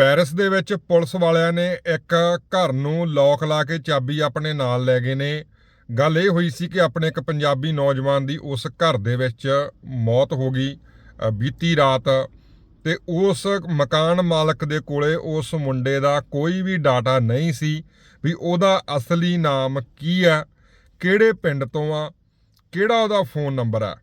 Paris ਦੇ ਵਿੱਚ police ਵਾਲਿਆਂ ਨੇ ਇੱਕ ਘਰ ਨੂੰ ਲੌਕ ਲਾ ਕੇ ਚਾਬੀ ਆਪਣੇ ਨਾਲ ਲੈ ਗਏ ਨੇ। ਗੱਲ ਇਹ ਹੋਈ ਸੀ ਕਿ ਆਪਣੇ ਇੱਕ ਪੰਜਾਬੀ ਨੌਜਵਾਨ ਦੀ ਉਸ ਘਰ ਦੇ ਵਿੱਚ ਮੌਤ ਹੋ ਗਈ ਬੀਤੀ ਰਾਤ। ਤੇ ਉਸ ਮਕਾਨ ਮਾਲਕ ਦੇ ਕੋਲੇ ਉਸ ਮੁੰਡੇ ਦਾ ਕੋਈ ਵੀ ਡਾਟਾ ਨਹੀਂ ਸੀ ਵੀ ਉਹਦਾ ਅਸਲੀ ਨਾਮ ਕੀ ਆ ਕਿਹੜੇ ਪਿੰਡ ਤੋਂ ਆ, ਕਿਹੜਾ ਉਹਦਾ ਫੋਨ ਨੰਬਰ ਆ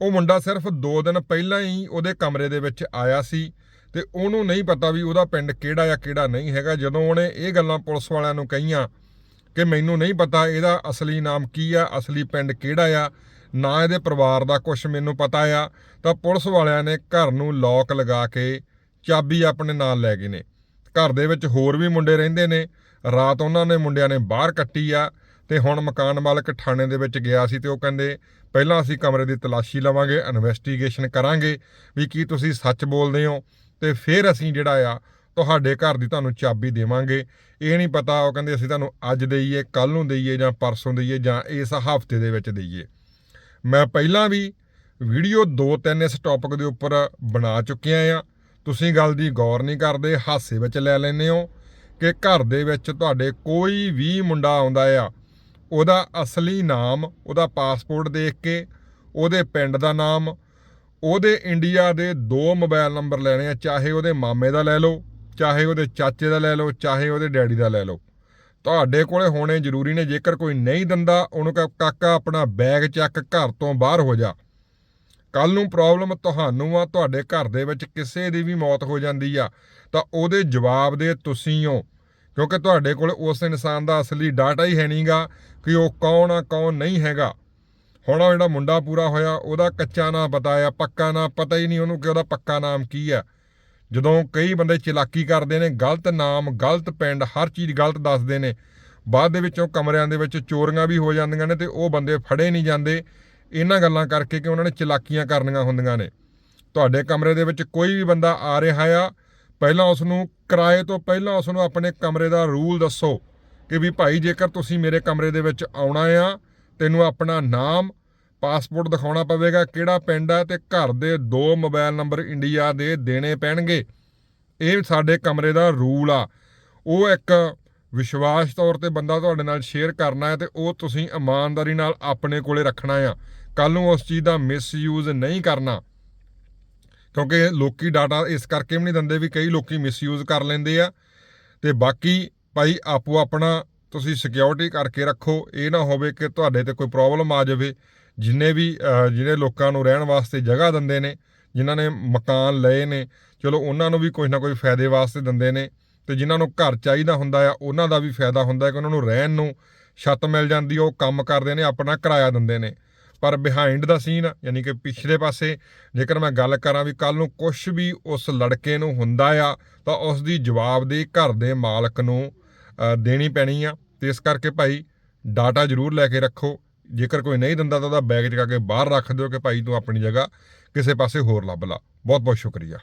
ਉਹ ਮੁੰਡਾ ਸਿਰਫ 2 ਦਿਨ ਪਹਿਲਾਂ ਹੀ ਉਹਦੇ ਕਮਰੇ ਦੇ ਵਿੱਚ ਆਇਆ ਸੀ ਤੇ ਉਹਨੂੰ ਨਹੀਂ ਪਤਾ ਵੀ ਉਹਦਾ ਪਿੰਡ ਕਿਹੜਾ ਆ ਕਿਹੜਾ ਨਹੀਂ ਹੈਗਾ। ਜਦੋਂ ਉਹਨੇ ਇਹ ਗੱਲਾਂ ਪੁਲਿਸ ਵਾਲਿਆਂ ਨੂੰ ਕਹੀਆਂ ਕਿ ਮੈਨੂੰ ਨਹੀਂ ਪਤਾ ਇਹਦਾ ਅਸਲੀ ਨਾਮ ਕੀ ਆ, ਅਸਲੀ ਪਿੰਡ ਕਿਹੜਾ ਆ, ਨਾ ਇਹਦੇ ਪਰਿਵਾਰ ਦਾ ਕੁਝ ਮੈਨੂੰ ਪਤਾ ਆ, ਤਾਂ ਪੁਲਿਸ ਵਾਲਿਆਂ ਨੇ ਘਰ ਨੂੰ ਲੋਕ ਲਗਾ ਕੇ ਚਾਬੀ ਆਪਣੇ ਨਾਲ ਲੈ ਗਏ ਨੇ। ਘਰ ਦੇ ਵਿੱਚ ਹੋਰ ਵੀ ਮੁੰਡੇ ਰਹਿੰਦੇ ਨੇ। ਰਾਤ ਉਹਨਾਂ ਨੇ ਮੁੰਡਿਆਂ ਨੇ ਬਾਹਰ ਕੱਟੀ ਆ ਤੇ ਹੁਣ ਮਕਾਨ ਮਾਲਕ ਥਾਣੇ ਦੇ ਵਿੱਚ ਗਿਆ ਸੀ ਤੇ ਉਹ ਕਹਿੰਦੇ, ਪਹਿਲਾਂ ਅਸੀਂ ਕਮਰੇ ਦੀ ਤਲਾਸ਼ੀ ਲਵਾਂਗੇ ਇਨਵੈਸਟੀਗੇਸ਼ਨ ਕਰਾਂਗੇ ਵੀ ਕੀ ਤੁਸੀਂ ਸੱਚ ਬੋਲਦੇ ਹੋ? ਤੇ ਫਿਰ ਅਸੀਂ ਜਿਹੜਾ ਆ, ਤੁਹਾਡੇ ਘਰ ਦੀ ਤੁਹਾਨੂੰ ਚਾਬੀ ਦੇਵਾਂਗੇ। ਇਹ ਨਹੀਂ ਪਤਾ, ਉਹ ਕਹਿੰਦੇ ਅਸੀਂ ਤੁਹਾਨੂੰ ਅੱਜ ਦੇਈਏ ਕੱਲ ਨੂੰ ਦੇਈਏ ਜਾਂ ਪਰਸੋਂ ਦੇਈਏ ਜਾਂ ਇਸ ਹਫ਼ਤੇ ਦੇ ਵਿੱਚ ਦੇਈਏ। ਮੈਂ ਪਹਿਲਾਂ ਵੀ ਵੀਡੀਓ ਦੋ ਤਿੰਨ ਇਸ ਟੌਪਿਕ ਦੇ ਉੱਪਰ ਬਣਾ ਚੁੱਕਿਆ ਆ। ਤੁਸੀਂ ਗੱਲ ਦੀ ਗੌਰ ਨਹੀਂ ਕਰਦੇ, ਹਾਸੇ ਵਿੱਚ ਲੈ ਲੈਂਦੇ ਹੋ ਕਿ ਘਰ ਦੇ ਵਿੱਚ ਤੁਹਾਡੇ ਕੋਈ ਵੀ ਮੁੰਡਾ ਆਉਂਦਾ ਆ, ਉਹਦਾ ਅਸਲੀ ਨਾਮ, ਉਹਦਾ ਪਾਸਪੋਰਟ ਦੇਖ ਕੇ, ਉਹਦੇ ਪਿੰਡ ਦਾ ਨਾਮ ਉਹਦੇ ਇੰਡੀਆ ਦੇ ਦੋ ਮੋਬਾਈਲ ਨੰਬਰ ਲੈਣੇ ਆ, ਚਾਹੇ ਉਹਦੇ ਮਾਮੇ ਦਾ ਲੈ ਲਓ, ਚਾਹੇ ਉਹਦੇ ਚਾਚੇ ਦਾ ਲੈ ਲਓ, ਚਾਹੇ ਉਹਦੇ ਡੈਡੀ ਦਾ ਲੈ ਲਓ। ਤੁਹਾਡੇ ਕੋਲੇ ਹੋਣੇ ਜ਼ਰੂਰੀ ਨੇ, ਜੇਕਰ ਕੋਈ ਨਹੀਂ ਦਿੰਦਾ, ਉਹਨੂੰ ਕਹ, ਕਾਕਾ ਆਪਣਾ ਬੈਗ ਚੱਕ ਘਰ ਤੋਂ ਬਾਹਰ ਹੋ ਜਾ। ਕੱਲ ਨੂੰ ਪ੍ਰੋਬਲਮ ਤੁਹਾਨੂੰ ਆ, ਤੁਹਾਡੇ ਘਰ ਦੇ ਵਿੱਚ ਕਿਸੇ ਦੀ ਵੀ ਮੌਤ ਹੋ ਜਾਂਦੀ ਆ, ਤਾਂ ਉਹਦੇ ਜਵਾਬ ਦੇ ਤੁਸੀਂ ਹੋ। ਕਿਉਂਕਿ ਤੁਹਾਡੇ ਕੋਲ ਉਸ ਇਨਸਾਨ ਦਾ ਅਸਲੀ ਡਾਟਾ ਹੀ ਹੈ ਨਹੀਂਗਾ ਕਿ ਉਹ ਕੌਣ ਆ, ਕੌਣ ਨਹੀਂ ਹੈਗਾ। ਹੁਣ ਉਹ ਜਿਹੜਾ ਮੁੰਡਾ ਪੂਰਾ ਹੋਇਆ, ਉਹਦਾ ਕੱਚਾ ਨਾਂ ਪਤਾ ਆ, ਪੱਕਾ ਨਾਂ ਪਤਾ ਹੀ ਨਹੀਂ ਉਹਨੂੰ ਕਿ ਉਹਦਾ ਪੱਕਾ ਨਾਮ ਕੀ ਆ। ਜਦੋਂ ਕਈ ਬੰਦੇ ਚਲਾਕੀ ਕਰਦੇ ਨੇ, ਗਲਤ ਨਾਮ, ਗਲਤ ਪਿੰਡ, ਹਰ ਚੀਜ਼ ਗਲਤ ਦੱਸਦੇ ਨੇ। ਬਾਅਦ ਦੇ ਵਿੱਚੋਂ ਕਮਰਿਆਂ ਦੇ ਵਿੱਚ ਚੋਰੀਆਂ ਵੀ ਹੋ ਜਾਂਦੀਆਂ ਨੇ ਤੇ ਉਹ ਬੰਦੇ ਫੜੇ ਨਹੀਂ ਜਾਂਦੇ। ਇਹਨਾਂ ਗੱਲਾਂ ਕਰਕੇ ਕਿ ਉਹਨਾਂ ਨੇ ਚਲਾਕੀਆਂ ਕਰਨੀਆਂ ਹੁੰਦੀਆਂ ਨੇ। ਤੁਹਾਡੇ ਕਮਰੇ ਦੇ ਵਿੱਚ ਕੋਈ ਵੀ ਬੰਦਾ ਆ ਰਿਹਾ ਆ, ਪਹਿਲਾਂ ਉਸ ਨੂੰ ਕਿਰਾਏ ਤੋਂ ਪਹਿਲਾਂ ਉਸ ਨੂੰ ਆਪਣੇ ਕਮਰੇ ਦਾ ਰੂਲ ਦੱਸੋ ਕਿ ਵੀ ਭਾਈ ਜੇਕਰ ਤੁਸੀਂ ਮੇਰੇ ਕਮਰੇ ਦੇ ਵਿੱਚ ਆਉਣਾ ਆ, ਤੈਨੂੰ ਆਪਣਾ ਨਾਮ ਪਾਸਪੋਰਟ ਦਿਖਾਉਣਾ ਪਵੇਗਾ ਕਿਹੜਾ ਪਿੰਡ ਆ ਤੇ ਘਰ ਦੇ ਦੋ ਮੋਬਾਈਲ ਨੰਬਰ ਇੰਡੀਆ ਦੇ ਦੇਣੇ ਪੈਣਗੇ। ਇਹ ਸਾਡੇ ਕਮਰੇ ਦਾ ਰੂਲ ਆ। ਉਹ ਇੱਕ ਵਿਸ਼ਵਾਸ ਤੌਰ ਤੇ ਬੰਦਾ ਤੁਹਾਡੇ ਨਾਲ ਸ਼ੇਅਰ ਕਰਨਾ ਹੈ ਤੇ ਉਹ ਤੁਸੀਂ ਇਮਾਨਦਾਰੀ ਨਾਲ ਆਪਣੇ ਕੋਲੇ ਰੱਖਣਾ ਆ। ਕੱਲ ਨੂੰ ਉਸ ਚੀਜ਼ ਦਾ ਮਿਸਯੂਜ਼ ਨਹੀਂ ਕਰਨਾ। ਕਿਉਂਕਿ ਲੋਕੀ ਡਾਟਾ ਇਸ ਕਰਕੇ ਵੀ ਨਹੀਂ ਦਿੰਦੇ ਵੀ ਕਈ ਲੋਕੀ ਮਿਸਯੂਜ਼ ਕਰ ਲੈਂਦੇ ਆ। ਤੇ ਬਾਕੀ ਭਾਈ ਆਪੋ ਆਪਣਾ ਤੁਸੀਂ ਸਿਕਿਉਰਿਟੀ ਕਰਕੇ ਰੱਖੋ। ਇਹ ਨਾ ਹੋਵੇ ਕਿ ਤੁਹਾਡੇ ਤੇ ਕੋਈ ਪ੍ਰੋਬਲਮ ਆ ਜਾਵੇ। ਜਿੰਨੇ ਵੀ ਜਿਹੜੇ ਲੋਕਾਂ ਨੂੰ ਰਹਿਣ ਵਾਸਤੇ ਜਗ੍ਹਾ ਦਿੰਦੇ ਨੇ, ਜਿਨ੍ਹਾਂ ਨੇ ਮਕਾਨ ਲਏ ਨੇ, ਚਲੋ ਉਹਨਾਂ ਨੂੰ ਵੀ ਕੁਝ ਨਾ ਕੋਈ ਫਾਇਦੇ ਵਾਸਤੇ ਦਿੰਦੇ ਨੇ ਤੇ ਜਿਨ੍ਹਾਂ ਨੂੰ ਘਰ ਚਾਹੀਦਾ ਹੁੰਦਾ ਆ, ਉਹਨਾਂ ਦਾ ਵੀ ਫਾਇਦਾ ਹੁੰਦਾ ਕਿ ਉਹਨਾਂ ਨੂੰ ਰਹਿਣ ਨੂੰ ਛੱਤ ਮਿਲ ਜਾਂਦੀ, ਉਹ ਕੰਮ ਕਰਦੇ ਨੇ, ਆਪਣਾ ਕਿਰਾਇਆ ਦਿੰਦੇ ਨੇ। ਪਰ ਬਿਹਾਈਂਡ ਦਾ ਸੀਨ ਯਾਨੀ ਕਿ ਪਿਛਲੇ ਪਾਸੇ, ਜੇਕਰ ਮੈਂ ਗੱਲ ਕਰਾਂ ਵੀ ਕੱਲ ਨੂੰ ਕੁਝ ਵੀ ਉਸ ਲੜਕੇ ਨੂੰ ਹੁੰਦਾ ਆ, ਤਾਂ ਉਸ ਦੀ ਜਵਾਬਦੇਹੀ ਘਰ ਦੇ ਮਾਲਕ ਨੂੰ ਦੇਣੀ ਪੈਣੀ ਆ। ਤੇ ਇਸ ਕਰਕੇ ਭਾਈ ਡਾਟਾ ਜ਼ਰੂਰ ਲੈ ਕੇ ਰੱਖੋ। ਜੇਕਰ ਕੋਈ ਨਹੀਂ ਦਿੰਦਾ ਤਾਂ ਉਹਦਾ ਬੈਗ ਚਕਾ ਕੇ ਬਾਹਰ ਰੱਖ ਦਿਓ ਕਿ ਭਾਈ ਤੂੰ ਆਪਣੀ ਜਗ੍ਹਾ ਕਿਸੇ ਪਾਸੇ ਹੋਰ ਲੱਭ ਲਾ। ਬਹੁਤ ਬਹੁਤ ਸ਼ੁਕਰੀਆ।